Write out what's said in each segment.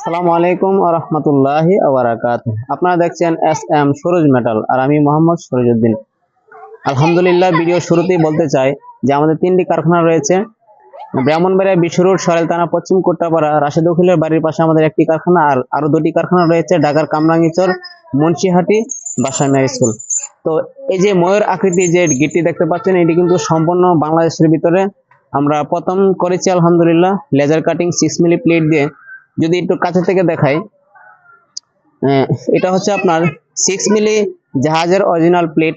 আসসালামু আলাইকুম রহমতুল্লাহি আবরাকাত আপনারা দেখছেন এস এম সুরজ মেটাল আর আমি মোহাম্মদ সরোজউদ্দিন। আলহামদুলিল্লাহ, ভিডিও শুরুতেই বলতে চাই যে আমাদের তিনটি কারখানা রয়েছে। ব্রাহ্মণবাড়িয়া বিশ্বরোড সরেল থানা, পশ্চিম কোট্টাপাড়া, রাশেদ উকিলের বাড়ির পাশে আমাদের একটি কারখানা আর আরও দুটি কারখানা রয়েছে, ঢাকার কামরাঙ্গিচর মুন্সিহাটি বাসামিয়া স্কুল। তো এই যে ময়ূর আকৃতি যে গিটটি দেখতে পাচ্ছেন, এটি কিন্তু সম্পূর্ণ বাংলাদেশের ভিতরে। আমরা প্রথম করেছি, আলহামদুলিল্লাহ, laser cutting, six milli plate দিয়ে যদি একটু কাছে থেকে দেখাই এটা হচ্ছে আপনার সিক্স মিলি জাহাজের অরিজিনাল প্লেট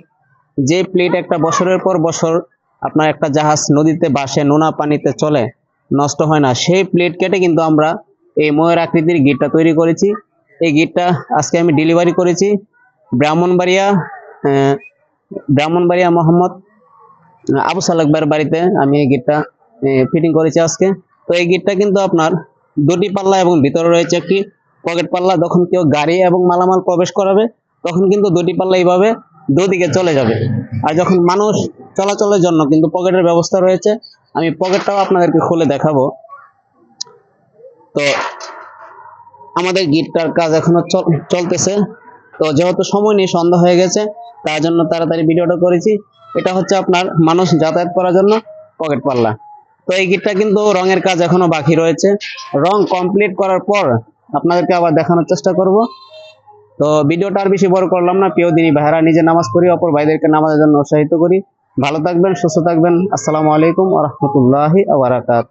যে প্লেট একটা বছরের পর বছর আপনার একটা জাহাজ নদীতে বাসে নোনা পানিতে চলে নষ্ট হয় না। সেই প্লেট কেটে কিন্তু আমরা এই ময়ূর আকৃতির গিটটা তৈরি করেছি। এই গিটটা আজকে আমি ডেলিভারি করেছি ব্রাহ্মণবাড়িয়া আহ, ব্রাহ্মণবাড়িয়া মোহাম্মদ আবু সালাকবার বাড়িতে আমি এই গিটটা ফিটিং করেছি আজকে। তো এই গিটটা কিন্তু আপনার দুটি পাল্লা এবং ভিতরে রয়েছে একটি পকেট পাল্লা। যখন কেউ গাড়ি এবং মালামাল প্রবেশ করাবে, তখন কিন্তু দুটি পাল্লা এইভাবে দুদিকে চলে যাবে। আর যখন মানুষ চলাচলের জন্য কিন্তু পকেটের ব্যবস্থা রয়েছে, আমি পকেটটাও আপনাদেরকে খুলে দেখাবো। তো আমাদের গিটটার কাজ এখনও চল- চলতেছে। তো যেহেতু সময় নিয়ে সন্ধ্যা হয়ে গেছে, তার জন্য তাড়াতাড়ি ভিডিওটা করেছি। এটা হচ্ছে আপনার মানুষ যাতায়াত করার জন্য পকেট পাল্লা। তো এই গিটটা কিন্তু রঙের কাজ এখনও বাকি রয়েছে। রং কমপ্লিট করার পর আপনাদেরকে আবার দেখানোর চেষ্টা করব। তো ভিডিওটা আর বেশি বড় করলাম না, প্রিয় দিনী ভাইরা, নিজে নামাজ পড়ি, অপর ভাইদেরকে নামাজের জন্য উৎসাহিত করি। ভালো থাকবেন, সুস্থ থাকবেন। আসসালামু আলাইকুম আ রহমতুল্লাহি আবরাকাত